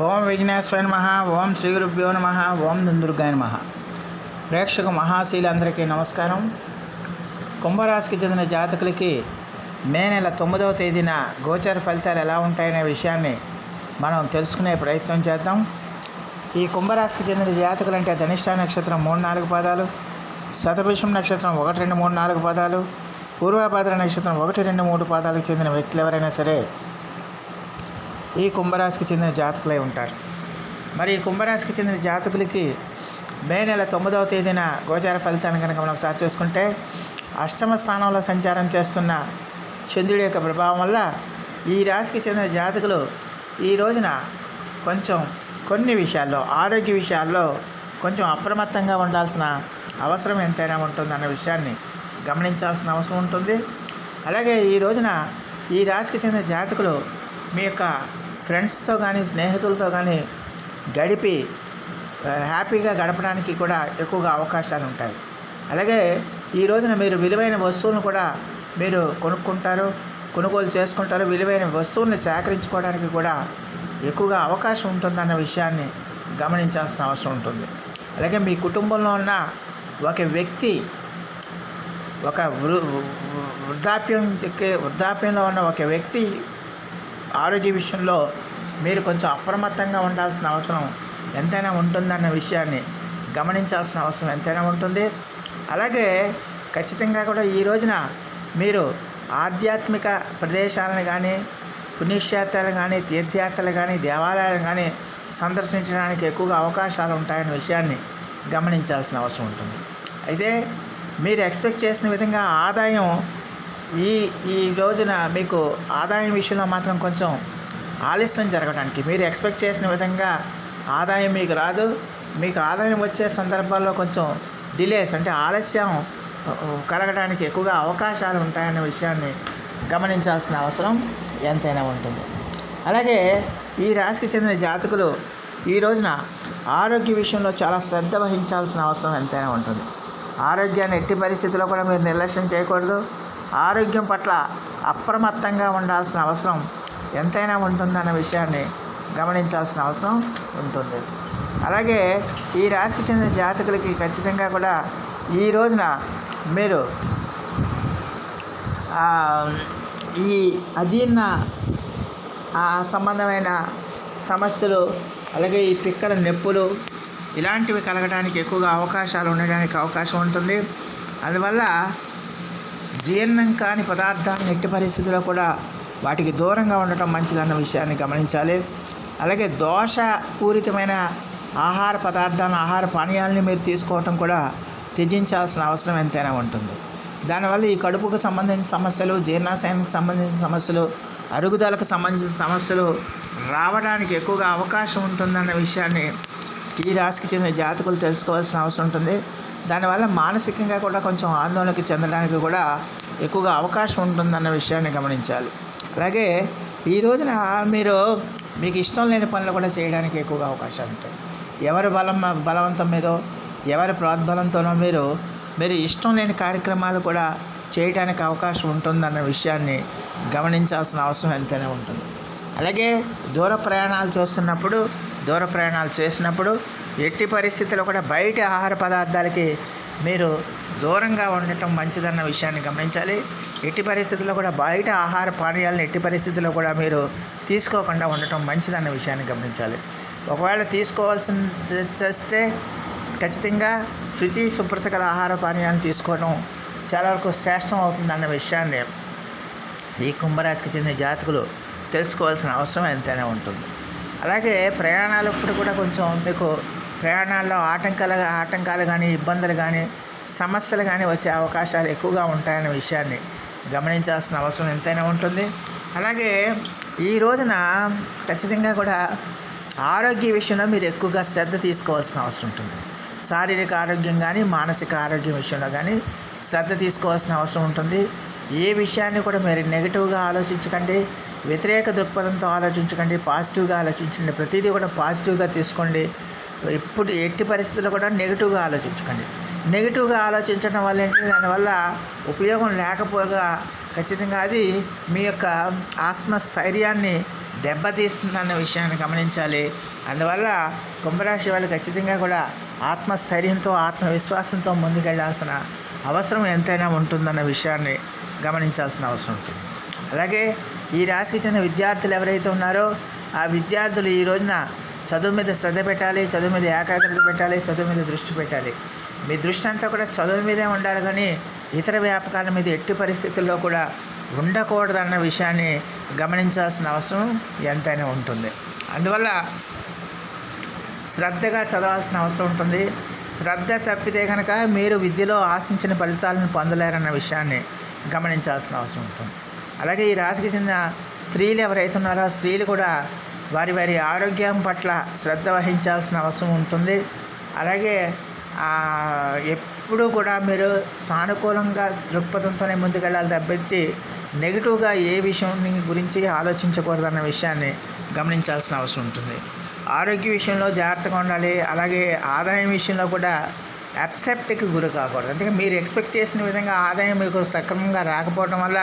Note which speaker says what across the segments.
Speaker 1: ఓం విఘ్నేశ్వర నమ ఓం శ్రీ గురుభ్యో నమ ఓం దుందుర్గాయ నమ. ప్రేక్షక మహాశీలందరికీ నమస్కారం. కుంభరాశికి చెందిన జాతకులకి మే నెల తొమ్మిదవ తేదీన గోచర ఫలితాలు ఎలా ఉంటాయనే విషయాన్ని మనం తెలుసుకునే ప్రయత్నం చేద్దాం. ఈ కుంభరాశికి చెందిన జాతకులు అంటే ధనిష్ట నక్షత్రం మూడు నాలుగు పాదాలు శతభిషం నక్షత్రం ఒకటి రెండు మూడు నాలుగు పాదాలు పూర్వభద్ర నక్షత్రం ఒకటి రెండు మూడు పాదాలకు చెందిన వ్యక్తులు ఎవరైనా సరే ఈ కుంభరాశికి చెందిన జాతకులై ఉంటారు. మరి ఈ కుంభరాశికి చెందిన జాతకులకి మే నెల తొమ్మిదవ తేదీన గోచార ఫలితాన్ని కనుక మనం ఒకసారి చూసుకుంటే అష్టమ స్థానంలో సంచారం చేస్తున్న చంద్రుడి యొక్క ప్రభావం వల్ల ఈ రాశికి చెందిన జాతకులు ఈ రోజున కొంచెం కొన్ని విషయాల్లో ఆరోగ్య విషయాల్లో కొంచెం అప్రమత్తంగా ఉండాల్సిన అవసరం ఎంతైనా ఉంటుందన్న విషయాన్ని గమనించాల్సిన అవసరం ఉంటుంది. అలాగే ఈ రోజున ఈ రాశికి చెందిన జాతకులు మీ యొక్క ఫ్రెండ్స్తో కానీ స్నేహితులతో కానీ గడిపి హ్యాపీగా గడపడానికి కూడా ఎక్కువగా అవకాశాలు ఉంటాయి. అలాగే ఈ రోజున మీరు విలువైన వస్తువులను కూడా మీరు కొనుక్కుంటారు కొనుగోలు చేసుకుంటారు. విలువైన వస్తువుల్ని సేకరించుకోవడానికి కూడా ఎక్కువగా అవకాశం ఉంటుందన్న విషయాన్ని గమనించాల్సిన అవసరం ఉంటుంది. అలాగే మీ కుటుంబంలో ఉన్న ఒక వ్యక్తి ఒక వృ వృద్ధాప్యం వృద్ధాప్యంలో ఉన్న ఒక వ్యక్తి ఆరోగ్య విషయంలో మీరు కొంచెం అప్రమత్తంగా ఉండాల్సిన అవసరం ఎంతైనా ఉంటుందన్న విషయాన్ని గమనించాల్సిన అవసరం ఎంతైనా ఉంటుంది. అలాగే ఖచ్చితంగా కూడా ఈ రోజున మీరు ఆధ్యాత్మిక ప్రదేశాలను కానీ పుణ్యక్షేత్రాలు కానీ తీర్థయాత్రలు కానీ దేవాలయాలు కానీ సందర్శించడానికి ఎక్కువగా అవకాశాలు ఉంటాయనే విషయాన్ని గమనించాల్సిన అవసరం ఉంటుంది. అయితే మీరు ఎక్స్పెక్ట్ చేసిన విధంగా ఆదాయం ఈ ఈ రోజున మీకు ఆదాయం విషయంలో మాత్రం కొంచెం ఆలస్యం జరగడానికి మీరు ఎక్స్పెక్ట్ చేసిన విధంగా ఆదాయం మీకు రాదు. మీకు ఆదాయం వచ్చే సందర్భాల్లో కొంచెం డిలేస్ అంటే ఆలస్యం కలగడానికి ఎక్కువగా అవకాశాలు ఉంటాయనే విషయాన్ని గమనించాల్సిన అవసరం ఎంతైనా ఉంటుంది. అలాగే ఈ రాశికి చెందిన జాతకులు ఈ రోజున ఆరోగ్య విషయంలో చాలా శ్రద్ధ వహించాల్సిన అవసరం ఎంతైనా ఉంటుంది. ఆరోగ్యాన్ని ఎట్టి పరిస్థితుల్లో కూడా మీరు నిర్లక్ష్యం చేయకూడదు. ఆరోగ్యం పట్ల అప్రమత్తంగా ఉండాల్సిన అవసరం ఎంతైనా ఉంటుందన్న విషయాన్ని గమనించాల్సిన అవసరం ఉంటుంది. అలాగే ఈ రాశికి చెందిన జాతకులకి ఖచ్చితంగా కూడా ఈ రోజున మీరు ఈ అజీర్ణ సంబంధమైన సమస్యలు అలాగే ఈ పిక్కల నొప్పులు ఇలాంటివి కలగడానికి ఎక్కువగా అవకాశాలు ఉండడానికి అవకాశం ఉంటుంది. అందువల్ల జీర్ణం కాని పదార్థాలను ఎట్టి పరిస్థితుల్లో కూడా వాటికి దూరంగా ఉండటం మంచిదన్న విషయాన్ని గమనించాలి. అలాగే దోషపూరితమైన ఆహార పదార్థాలను ఆహార పానీయాలని మీరు తీసుకోవటం కూడా త్యజించాల్సిన అవసరం ఎంతైనా ఉంటుంది. దానివల్ల ఈ కడుపుకు సంబంధించిన సమస్యలు జీర్ణాశయానికి సంబంధించిన సమస్యలు అరుగుదలకు సంబంధించిన సమస్యలు రావడానికి ఎక్కువగా అవకాశం ఉంటుందన్న విషయాన్ని ఈ రాశికి చెందిన జాతకులు తెలుసుకోవాల్సిన అవసరం ఉంటుంది. దానివల్ల మానసికంగా కూడా కొంచెం ఆందోళనకి చెందడానికి కూడా ఎక్కువగా అవకాశం ఉంటుందన్న విషయాన్ని గమనించాలి. అలాగే ఈ రోజున మీరు మీకు ఇష్టం లేని పనులు కూడా చేయడానికి ఎక్కువగా అవకాశాలు ఉంటాయి ఎవరి బలం బలవంతం మీదో ఎవరి ప్రోద్బలంతోనో మీరు మీరు ఇష్టం లేని కార్యక్రమాలు కూడా చేయడానికి అవకాశం ఉంటుందన్న విషయాన్ని గమనించాల్సిన అవసరం ఎంతైనా ఉంటుంది. అలాగే దూర ప్రయాణాలు చేస్తున్నప్పుడు దూర ప్రయాణాలు చేసినప్పుడు ఎట్టి పరిస్థితుల్లో కూడా బయట ఆహార పదార్థాలకి మీరు దూరంగా ఉండటం మంచిదన్న విషయాన్ని గమనించాలి. ఎట్టి పరిస్థితుల్లో కూడా బయట ఆహార పానీయాలను ఎట్టి పరిస్థితుల్లో కూడా మీరు తీసుకోకుండా ఉండటం మంచిదన్న విషయాన్ని గమనించాలి. ఒకవేళ తీసుకోవాల్సి చేస్తే ఖచ్చితంగా శుచి శుభ్రత గల ఆహార పానీయాలను తీసుకోవడం చాలా వరకు శ్రేష్టం అవుతుందన్న విషయాన్ని ఈ కుంభరాశికి చెందిన జాతకులు తెలుసుకోవాల్సిన అవసరం ఎంతైనా ఉంటుంది. అలాగే ప్రయాణాలప్పుడు కూడా కొంచెం మీకు ప్రయాణాల్లో ఆటంకాలు ఆటంకాలు కానీ ఇబ్బందులు కానీ సమస్యలు కానీ వచ్చే అవకాశాలు ఎక్కువగా ఉంటాయనే విషయాన్ని గమనించాల్సిన అవసరం ఎంతైనా ఉంటుంది. అలాగే ఈ రోజున ఖచ్చితంగా కూడా ఆరోగ్య విషయంలో మీరు ఎక్కువగా శ్రద్ధ తీసుకోవాల్సిన అవసరం ఉంటుంది. శారీరక ఆరోగ్యం కానీ మానసిక ఆరోగ్యం విషయంలో కానీ శ్రద్ధ తీసుకోవాల్సిన అవసరం ఉంటుంది. ఏ విషయాన్ని కూడా మీరు నెగిటివ్గా ఆలోచించకండి. వ్యతిరేక దృక్పథంతో ఆలోచించకండి పాజిటివ్గా ఆలోచించండి. ప్రతిదీ కూడా పాజిటివ్గా తీసుకోండి. ఎప్పుడు ఎట్టి పరిస్థితుల్లో కూడా నెగిటివ్గా ఆలోచించకండి. నెగిటివ్గా ఆలోచించడం వల్ల ఏంటి? దానివల్ల ఉపయోగం లేకపోగా ఖచ్చితంగా అది మీ యొక్క ఆత్మస్థైర్యాన్ని దెబ్బతీస్తుందన్న విషయాన్ని గమనించాలి. అందువల్ల కుంభరాశి వాళ్ళు ఖచ్చితంగా కూడా ఆత్మస్థైర్యంతో ఆత్మవిశ్వాసంతో ముందుకెళ్ళాల్సిన అవసరం ఎంతైనా ఉంటుందన్న విషయాన్ని గమనించాల్సిన అవసరం ఉంటుంది. అలాగే ఈ రాశికి చెందిన విద్యార్థులు ఎవరైతే ఉన్నారో ఆ విద్యార్థులు ఈ రోజున చదువు మీద శ్రద్ధ పెట్టాలి చదువు మీద ఏకాగ్రత పెట్టాలి చదువు మీద దృష్టి పెట్టాలి. మీ దృష్టి అంతా కూడా చదువు మీదే ఉండాలి కానీ ఇతర వ్యాపకాల మీద ఎట్టి పరిస్థితుల్లో కూడా ఉండకూడదన్న విషయాన్ని గమనించాల్సిన అవసరం ఎంతైనా ఉంటుంది. అందువల్ల శ్రద్ధగా చదవాల్సిన అవసరం ఉంటుంది. శ్రద్ధ తప్పితే కనుక మీరు విద్యలో ఆశించిన ఫలితాలను పొందలేరన్న విషయాన్ని గమనించాల్సిన అవసరం ఉంటుంది. అలాగే ఈ రాశికి చెందిన స్త్రీలు ఎవరైతే ఉన్నారో ఆ స్త్రీలు కూడా వారి వారి ఆరోగ్యం పట్ల శ్రద్ధ వహించాల్సిన అవసరం ఉంటుంది. అలాగే ఎప్పుడూ కూడా మీరు సానుకూలంగా దృక్పథంతోనే ముందుకెళ్ళాలి తప్పించి నెగిటివ్గా ఏ విషయం గురించి ఆలోచించకూడదన్న విషయాన్ని గమనించాల్సిన అవసరం ఉంటుంది. ఆరోగ్య విషయంలో జాగ్రత్తగా ఉండాలి. అలాగే ఆదాయం విషయంలో కూడా అప్సెప్ట్కి గురి కాకూడదు. అందుకే మీరు ఎక్స్పెక్ట్ చేసిన విధంగా ఆదాయం మీకు సక్రమంగా రాకపోవడం వల్ల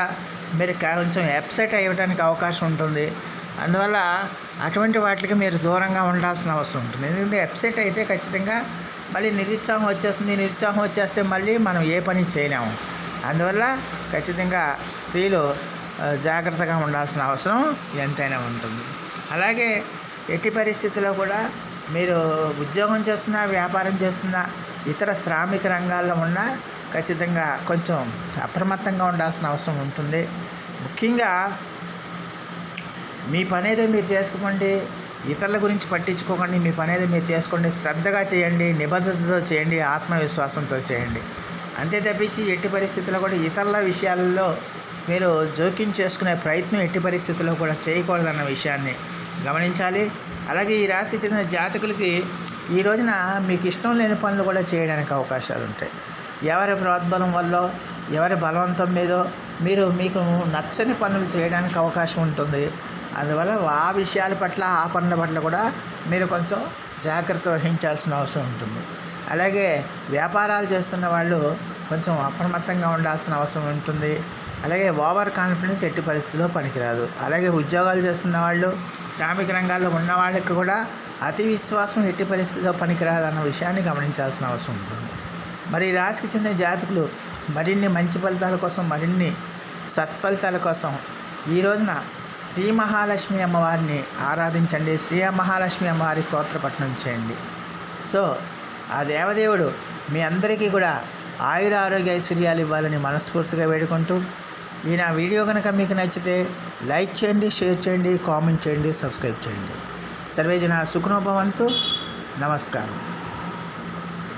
Speaker 1: మీరు కొంచెం అప్సెట్ అయ్యడానికి అవకాశం ఉంటుంది. అందువల్ల అటువంటి వాటికి మీరు దూరంగా ఉండాల్సిన అవసరం ఉంటుంది. ఎందుకంటే అప్సెట్ అయితే ఖచ్చితంగా మళ్ళీ నిరుత్సాహం వచ్చేస్తుంది. నిరుత్సాహం వచ్చేస్తే మళ్ళీ మనం ఏ పని చేయలేము. అందువల్ల ఖచ్చితంగా స్త్రీలు జాగ్రత్తగా ఉండాల్సిన అవసరం ఎంతైనా ఉంటుంది. అలాగే ఎట్టి పరిస్థితుల్లో కూడా మీరు ఉద్యోగం చేస్తున్నా వ్యాపారం చేస్తున్నా ఇతర శ్రామిక రంగాల్లో ఉన్నా ఖచ్చితంగా కొంచెం అప్రమత్తంగా ఉండాల్సిన అవసరం ఉంటుంది. ముఖ్యంగా మీ పని ఏదో మీరు చేసుకోండి ఇతరుల గురించి పట్టించుకోకండి మీ పని ఏదో మీరు చేసుకోండి శ్రద్ధగా చేయండి నిబద్ధతతో చేయండి ఆత్మవిశ్వాసంతో చేయండి. అంతే తప్పించి ఎట్టి పరిస్థితుల్లో కూడా ఇతరుల విషయాల్లో మీరు జోక్యం చేసుకునే ప్రయత్నం ఎట్టి పరిస్థితుల్లో కూడా చేయకూడదన్న విషయాన్ని గమనించాలి. అలాగే ఈ రాశికి చెందిన జాతకులకి ఈ రోజున మీకు ఇష్టం లేని పనులు కూడా చేయడానికి అవకాశాలు ఉంటాయి ఎవరి ప్రోద్బలం వల్ల ఎవరి బలవంతం మీదో మీరు మీకు నచ్చని పనులు చేయడానికి అవకాశం ఉంటుంది. అందువల్ల ఆ విషయాల పట్ల ఆ పనుల పట్ల కూడా మీరు కొంచెం జాగ్రత్త వహించాల్సిన అవసరం ఉంటుంది. అలాగే వ్యాపారాలు చేస్తున్న వాళ్ళు కొంచెం అప్రమత్తంగా ఉండాల్సిన అవసరం ఉంటుంది. అలాగే ఓవర్ కాన్ఫిడెన్స్ ఎట్టి పరిస్థితుల్లో పనికిరాదు. అలాగే ఉద్యోగాలు చేస్తున్న వాళ్ళు శ్రామిక రంగాల్లో ఉన్న వాళ్ళకి కూడా అతి విశ్వాసం ఎట్టి పరిస్థితిలో పనికిరాదు అన్న విషయాన్ని గమనించాల్సిన అవసరం ఉంటుంది. మరి రాశికి చెందిన జాతకులు మరిన్ని మంచి ఫలితాల కోసం మరిన్ని సత్ఫలితాల కోసం ఈ రోజున శ్రీ మహాలక్ష్మి అమ్మవారిని ఆరాధించండి. శ్రీ మహాలక్ష్మి అమ్మవారి స్తోత్రపట్నం చేయండి. సో ఆ దేవదేవుడు మీ అందరికీ కూడా ఆయుర ఆరోగ్య ఐశ్వర్యాలు ఇవ్వాలని మనస్ఫూర్తిగా వేడుకుంటూ ఈ నా వీడియో కనుక మీకు నచ్చితే లైక్ చేయండి షేర్ చేయండి కామెంట్ చేయండి సబ్స్క్రైబ్ చేయండి. సర్వేజన సుఖనోభవంతు నమస్కారం.